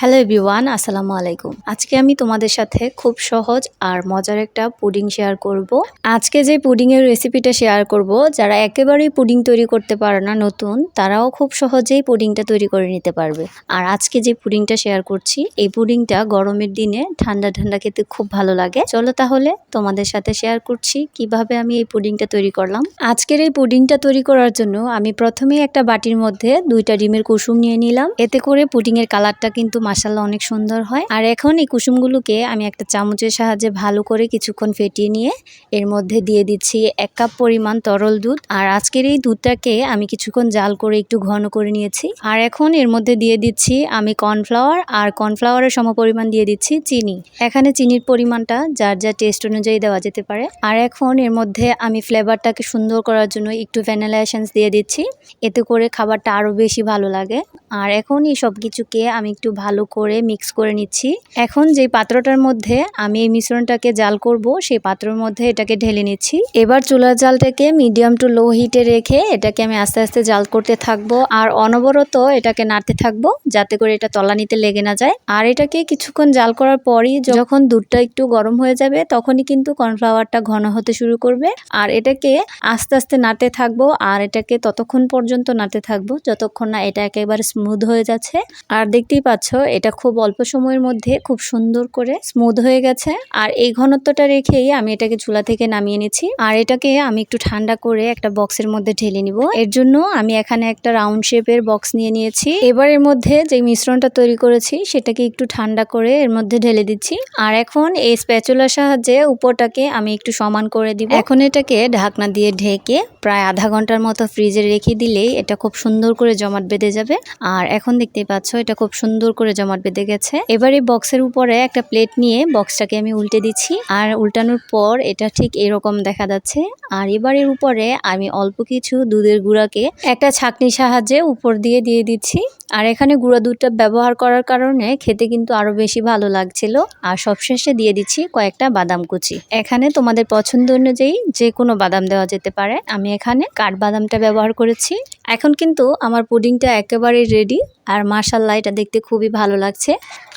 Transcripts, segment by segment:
Hello everyone আসসালামু আলাইকুম। আজকে আমি তোমাদের সাথে খুব সহজ আর মজার একটা পুডিং শেয়ার করব। আজকে যে পুডিং এর রেসিপিটা শেয়ার করব, যারা একেবারেই পুডিং তৈরি করতে পারে না, নতুন, তারাও খুব সহজেই পুডিংটা তৈরি করে নিতে পারবে। আর আজকে যে পুডিংটা শেয়ার করছি, এই পুডিংটা গরমের দিনে ঠান্ডা ঠান্ডা খেতে খুব ভালো লাগে। চলো তাহলে তোমাদের সাথে শেয়ার করছি, কীভাবে আমি এই পুডিংটা তৈরি করলাম। আজকের এই পুডিংটা তৈরি করার জন্য আমি প্রথমেই একটা বাটির মধ্যে দুইটা ডিমের কুসুম নিয়ে নিলাম। এতে করে পুডিং এর কালারটা কিন্তু মাসাল্লাহ অনেক সুন্দর হয়। আর এখন এই কুসুমগুলোকে আমি একটা চামচের সাহায্যে ভালো করে কিছুক্ষণ ফেটিয়ে নিয়ে এর মধ্যে দিয়ে দিচ্ছি এক কাপ পরিমাণ তরল দুধ। আর আজকের এই দুধটাকে আমি কিছুক্ষণ জাল করে একটু ঘন করে নিয়েছি। আর এখন এর মধ্যে দিয়ে দিচ্ছি আমি কর্নফ্লাওয়ার। আর কর্নফ্লাওয়ারের সমপরিমাণ দিয়ে দিচ্ছি চিনি। এখানে চিনির পরিমাণটা যার যা টেস্ট অনুযায়ী দেওয়া যেতে পারে। আর এখন এর মধ্যে আমি ফ্লেভারটাকে সুন্দর করার জন্য একটু ভ্যানিলা এসেন্স দিয়ে দিচ্ছি। এতে করে খাবারটা আরও বেশি ভালো লাগে। আর এখন এই সব কিছুকে আমি একটু ভালো করে মিক্স করে নিচ্ছি। এখন যে পাত্রটার মধ্যে আমি এই মিশ্রণটাকে জাল করব, সেই পাত্রের মধ্যে এটাকে ঢেলে নিচ্ছি। এবার চুলার জালটাকে মিডিয়াম টু লো হিটে রেখে এটাকে আমি আস্তে আস্তে জাল করতে থাকব আর অনবরত এটাকে নাড়তে থাকব যাতে করে এটা তলানিতে লেগে না যায়। আর এটাকে কিছুক্ষণ জাল করার পরই যখন দুধটা একটু গরম হয়ে যাবে তখনই কিন্তু কর্নফ্লাওয়ারটা ঘন হতে শুরু করবে। আর এটাকে আস্তে আস্তে নাড়তে থাকব আর এটাকে ততক্ষণ পর্যন্ত নাড়তে থাকব যতক্ষণ না এটা একেবারে স্মুথ হয়ে যাচ্ছে। আর দেখতেই পাচ্ছ এটা খুব অল্প সময়ের মধ্যে খুব সুন্দর করে স্মুথ হয়ে গেছে। আর এই ঘনত্বটা রেখেই আমি এটাকে চুলা থেকে নামিয়ে নিচ্ছি। আর এটাকে আমি একটু ঠান্ডা করে একটা বক্সের মধ্যে ঢেলে নিব। এর জন্য আমি এখানে একটা রাউন্ড শেপের বক্স নিয়ে নিয়েছি। এবার এর মধ্যে যে মিশ্রণটা তৈরি করেছি, সেটাকে একটু ঠান্ডা করে এর মধ্যে ঢেলে দিচ্ছি। আর এখন এই স্প্যাচুলার সাহায্যে উপরটাকে আমি একটু সমান করে দিব। এখন এটাকে ঢাকনা দিয়ে ঢেকে প্রায় আধা ঘণ্টার মতো ফ্রিজে রেখে দিলেই এটা খুব সুন্দর করে জমাট বেঁধে যাবে। আর এখন দেখতেই পাচ্ছ, এটা খুব সুন্দর করে জমাট বেঁধে গেছে। এবার এই বক্সের উপরে একটা প্লেট নিয়ে বক্সটাকে আমি উল্টে দিচ্ছি। আর উল্টানোর পর এটা ঠিক এরকম দেখা যাচ্ছে। আর এবার এর উপরে আমি অল্প কিছু দুধের গুঁড়াকে একটা ছাকনির সাহায্যে উপর দিয়ে দিয়ে দিচ্ছি। আর এখানে গুঁড়া দুধটা ব্যবহার করার কারণে খেতে কিন্তু আরও বেশি ভালো লাগছিল। আর সবশেষে দিয়ে দিচ্ছি কয়েকটা বাদাম কুচি। এখানে তোমাদের পছন্দ অনুযায়ী যে কোনো বাদাম দেওয়া যেতে পারে। আমি এখানে কাঠবাদামটা ব্যবহার করেছি। এখন কিন্তু আমার পুডিংটা একেবারে রেডি আর মার্শাল্লাহ এটা দেখতে খুবই ভালো লাগছে।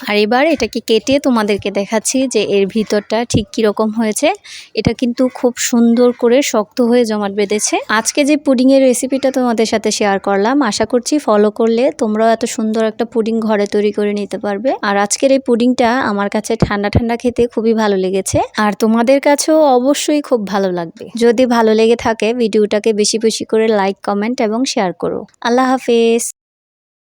আর এবার এটাকে কেটে তোমাদেরকে দেখাচ্ছি যে এর ভিতরটা ঠিক কীরকম হয়েছে। এটা কিন্তু খুব সুন্দর করে শক্ত হয়ে জমাট বেঁধেছে। আজকে যে পুডিংয়ের রেসিপিটা তোমাদের সাথে শেয়ার করলাম, আশা করছি ফলো করলে তোমরাও এত সুন্দর একটা পুডিং ঘরে তৈরি করে নিতে পারবে। আর আজকের এই পুডিংটা আমার কাছে ঠান্ডা ঠান্ডা খেতে খুবই ভালো লেগেছে। আর তোমাদের কাছেও অবশ্যই খুব ভালো লাগবে। যদি ভালো লেগে থাকে, ভিডিওটাকে বেশি বেশি করে লাইক কমেন্ট এবং শেয়ার করো। আল্লাহ হাফেজ।